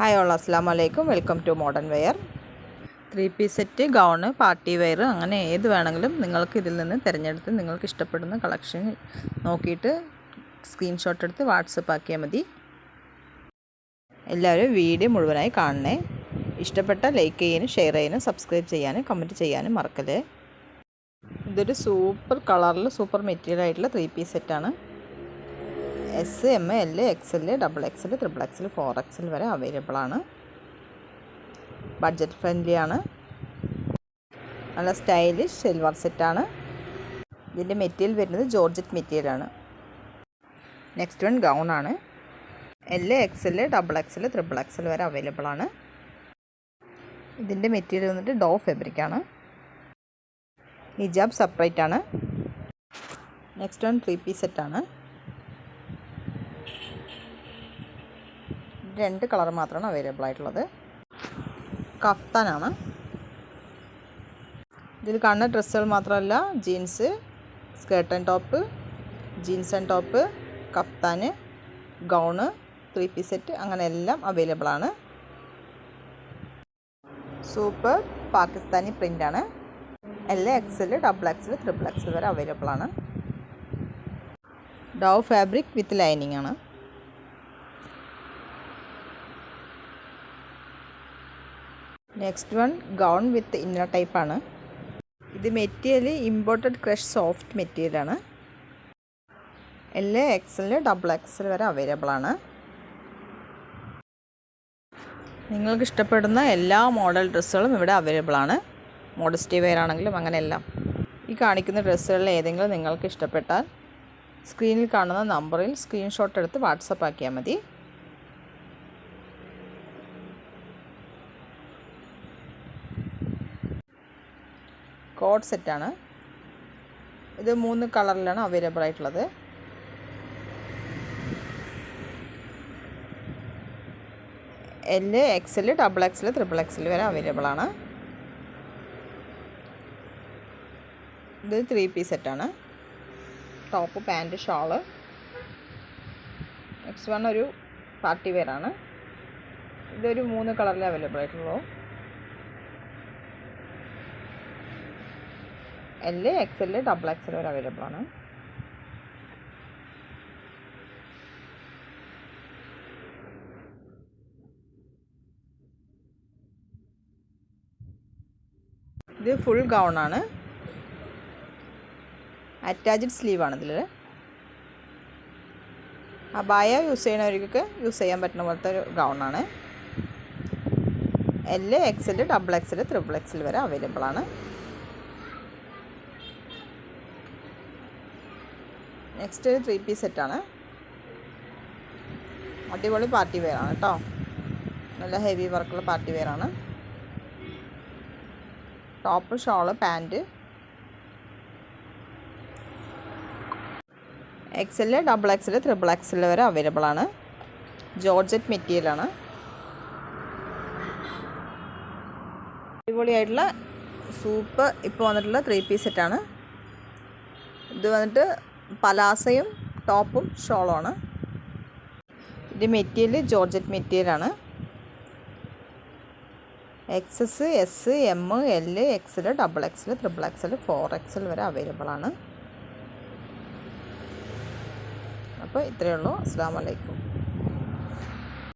Hi all അസ്സാം വലൈക്കും welcome to modern wear three piece set gown party wear അങ്ങനെ ഏത് വേണമെങ്കിലും നിങ്ങൾക്ക് ഇതിൽ നിന്ന് തിരഞ്ഞെടുത്ത് നിങ്ങൾക്ക് ഇഷ്ടപ്പെടുന്ന കളക്ഷൻ നോക്കിയിട്ട് സ്ക്രീൻഷോട്ട് എടുത്ത് വാട്സപ്പ് ആക്കിയാൽ മതി. എല്ലാവരും വീഡിയോ മുഴുവനായി കാണണേ. ഇഷ്ടപ്പെട്ട ലൈക്ക് ചെയ്യാനും ഷെയർ ചെയ്യാനും സബ്സ്ക്രൈബ് ചെയ്യാനും കമന്റ് ചെയ്യാനും മറക്കല്ലേ. ഇതൊരു സൂപ്പർ കളറിൽ സൂപ്പർ മെറ്റീരിയൽ ആയിട്ടുള്ള ത്രീ പീസ് സെറ്റാണ് S M L X L double X L triple X L four X L വരെ അവൈലബിൾ ആണ്. ബഡ്ജറ്റ് ഫ്രണ്ട്ലി ആണ്. നല്ല സ്റ്റൈലിഷ് സിൽവർ സെറ്റാണ് ഇതിന്റെ മെറ്റീരിയൽ വരുന്നത് ജോർജറ്റ് മെറ്റീരിയൽ ആണ്. നെക്സ്റ്റ് വൺ ഗൗൺ ആണ്. L X L double X L triple X L വരെ അവൈലബിൾ ആണ്. ഇതിന്റെ മെറ്റീരിയൽ വന്നിട്ട് ഡോ ഫാബ്രിക് ആണ്. ഹിജാബ് സെപ്പറേറ്റ് ആണ്. നെക്സ്റ്റ് വൺ ത്രീ പീസ് സെറ്റാണ് രണ്ട് കളർ മാത്രമാണ് അവൈലബിൾ ആയിട്ടുള്ളത്. കഫ്താനാണ്. ഇതിൽ കാണുന്ന ഡ്രസ്സുകൾ മാത്രമല്ല jeans skirt and top jeans and top kaftan gown three piece set അങ്ങനെ എല്ലാം അവൈലബിൾ ആണ്. സൂപ്പർ പാകിസ്ഥാനി പ്രിന്റാണ് എല്ലാ XL double XL triple XL വരെ അവൈലബിൾ ആണ്. ഡവ് ഫാബ്രിക് വിത്ത് ലൈനിങ് ആണ്. Next one gown with inner ടൈപ്പാണ് ഇത് മെറ്റീരിയൽ ഇമ്പോർട്ടഡ് ക്രഷ് സോഫ്റ്റ് മെറ്റീരിയലാണ് എല്ലാ എക്സൽ ഡബിൾ എക്സൽ വരെ അവൈലബിൾ ആണ്. നിങ്ങൾക്ക് ഇഷ്ടപ്പെടുന്ന എല്ലാ മോഡൽ ഡ്രസ്സുകളും ഇവിടെ അവൈലബിൾ ആണ്. മോഡസ്റ്റി വെയർ ആണെങ്കിലും അങ്ങനെയെല്ലാം. ഈ കാണിക്കുന്ന ഡ്രസ്സുകളിൽ ഏതെങ്കിലും നിങ്ങൾക്ക് ഇഷ്ടപ്പെട്ടാൽ സ്ക്രീനിൽ കാണുന്ന നമ്പറിൽ സ്ക്രീൻഷോട്ട് എടുത്ത് വാട്സപ്പ് ആക്കിയാൽ മതി. കോഡ് സെറ്റാണ്. ഇത് മൂന്ന് കളറിലാണ് അവൈലബിൾ ആയിട്ടുള്ളത്. L XL double XL triple XL വരെ അവൈലബിൾ ആണ്. ഇത് ത്രീ പീസ് സെറ്റാണ് top pant shawl next one ഒരു പാർട്ടി വെയറാണ് ഇതൊരു മൂന്ന് കളറിൽ അവൈലബിൾ ആയിട്ടുള്ളൂ. L X L double X L വരെ അവൈലബിൾ ആണ്. ഇത് ഫുൾ ഗൗൺ ആണ്. അറ്റാച്ച്ഡ് സ്ലീവ് ആണ് ഇതിൽ അബായ യൂസ് ചെയ്യണവർക്ക് യൂസ് ചെയ്യാൻ പറ്റുന്ന പോലത്തെ ഒരു ആണ്. L X L double X L triple X L വരെ അവൈലബിൾ ആണ്. നെക്സ്റ്റ് ഒരു ത്രീ പീസ് സെറ്റാണ് അടിപൊളി പാർട്ടി വെയർ ആണ് കേട്ടോ നല്ല ഹെവി വർക്കുള്ള പാർട്ടി വെയർ ആണ്. Top shawl pant XL double XL triple XL വരെ അവൈലബിൾ ആണ്. ജോർജറ്റ് മെറ്റീരിയൽ ആണ്. അടിപൊളിയായിട്ടുള്ള സൂപ്പ് ഇപ്പോൾ വന്നിട്ടുള്ള ത്രീ പീസ് സെറ്റാണ് ഇത് വന്നിട്ട് പലാസയും ടോപ്പും ഷോളുമാണ്. ഇത് മെറ്റീരിയൽ ജോർജറ്റ് മെറ്റീരിയലാണ് XS S M L XL double XL triple XL four XL വരെ അവൈലബിൾ ആണ്. അപ്പോൾ ഇത്രയേ ഉള്ളൂ. അസ്സാം വലൈക്കും